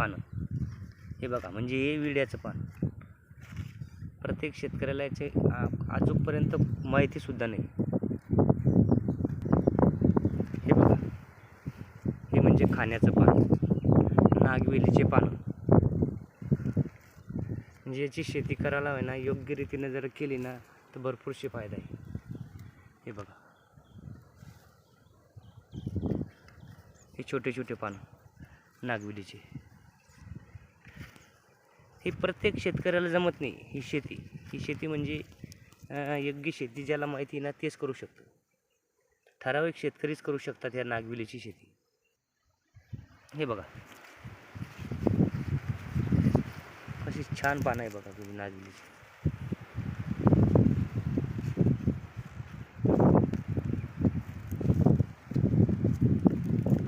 पानं. हे बघा म्हणजे हे विड्याचं पान. प्रत्येक शेतकऱ्याला याचे आ- अजूनपर्यंत माहितीसुद्धा नाही. हे बघा. हे म्हणजे खाण्याचं पान. नागवेलीचे पानं. म्हणजे याची शेती करायला आहे ना योग्य रीतीने जर केली ना तर भरपूरशी फायदा आहे. हे बघा. हे छोटे छोटे पानं नागवेलीचे. हे प्रत्येक शेतकऱ्याला जमत नाही ही शेती. ही शेती म्हणजे योग्य शेती ज्याला माहिती आहे ना तेच करू शकतो. ठराविक शेतकरीच करू शकतात या नागवेलीची शेती. हे बघा. कशी छान पानं आहे बघा तुम्ही नागवेलीची.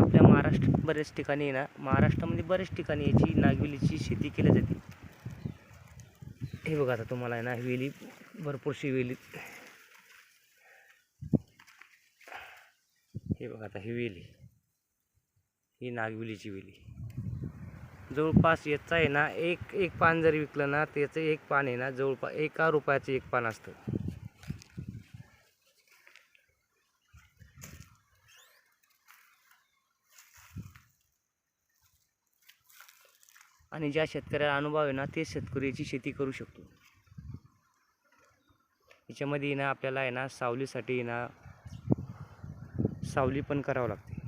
आपल्या महाराष्ट्र बऱ्याच ठिकाणी आहे ना महाराष्ट्रामध्ये बऱ्याच ठिकाणी याची नागवेलीची शेती केली जाते. हे बघा आता तुम्हाला आहे ना वेली भरपूरशी वेली. हे बघा आता ही वेली. ही नागवेलीची वेली. जवळपास याचा आहे ना एक एक पान जरी विकलं ना त्याचं एक पान आहे ना जवळपास एका रुपयाचं एक पान असतं. आणि ज्या शेतकऱ्याला अनुभव आहे ना तेच शेतकरी याची शेती करू शकतो. याच्यामध्ये ना आपल्याला आहे ना सावलीसाठी ना सावली पण करावं लागते.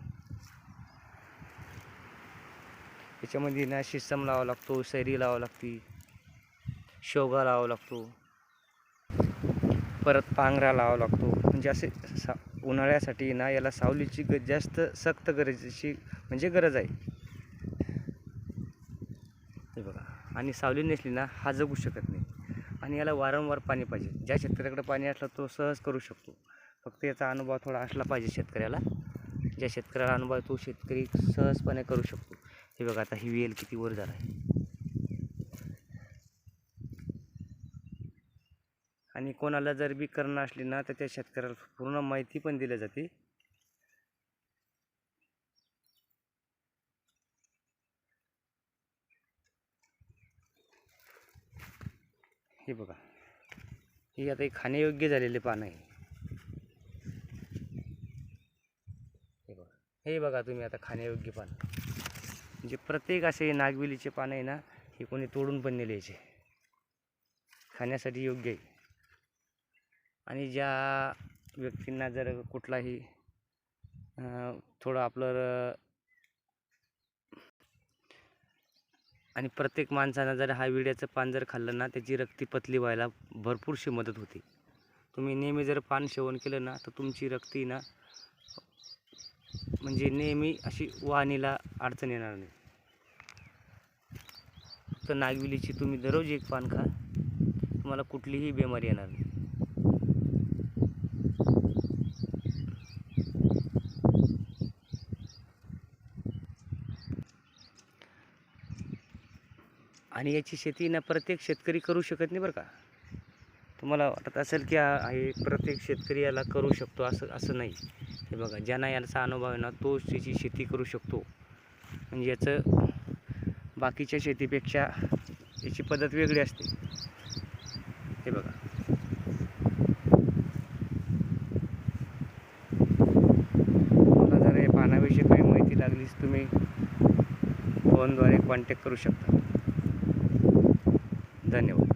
याच्यामध्ये ना शिसम लावावा लागतो सैरी लावावं लागते शेवगा लावावा लागतो परत पांघरा लावावा लागतो. म्हणजे असे सा उन्हाळ्यासाठी ना याला सावलीची ग जास्त सक्त गरजेची म्हणजे गरज आहे हे बघा आणि सावली नसली ना हा जगू शकत नाही. आणि याला वारंवार पाणी पाहिजे. ज्या शेतकऱ्याकडे पाणी असलं तो सहज करू शकतो. फक्त याचा अनुभव थोडा असला पाहिजे शेतकऱ्याला. ज्या शेतकऱ्याला अनुभव आहे तो शेतकरी सहजपणे करू शकतो. हे बघा आता ही वेल किती वर झाला आहे आणि कोणाला जर बी करणं असली ना तर त्या शेतकऱ्याला पूर्ण माहिती पण दिली जाते. हे बघा. हे आता हे खाण्यायोग्य झालेले पानं आहे. हे बघा. हे बघा तुम्ही आता खाण्यायोग्य पान. म्हणजे प्रत्येक असे नागवेलीचे पानं आहे ना हे कोणी तोडून पण नेले याचे खाण्यासाठी योग्य आहे. आणि ज्या व्यक्तींना जर कुठलाही थोडं आपलं आणि प्रत्येक माणसानं जर हा विड्याचं पान जर खाल्लं ना त्याची रक्ती पतली व्हायला भरपूरशी मदत होते. तुम्ही नेहमी जर पान सेवन केलं ना तर तुमची रक्ती ना म्हणजे नेहमी अशी वाहनीला अडचण येणार नाही. फक्त नागविलीची तुम्ही दररोज एक पान खा तुम्हाला कुठलीही बिमारी येणार नाही. आणि याची शेती ना प्रत्येक शेतकरी करू शकत नाही बरं का. तुम्हाला वाटत असेल की हे प्रत्येक शेतकरी याला करू शकतो असं असं नाही. हे बघा ज्यांना याचा अनुभव आहे ना तोच त्याची शेती करू शकतो. म्हणजे याचं बाकीच्या शेतीपेक्षा याची पद्धत वेगळी असते. हे बघा. मला जर या पानाविषयी काही माहिती लागलीच तुम्ही फोनद्वारे कॉन्टॅक्ट करू शकता. धन्यवाद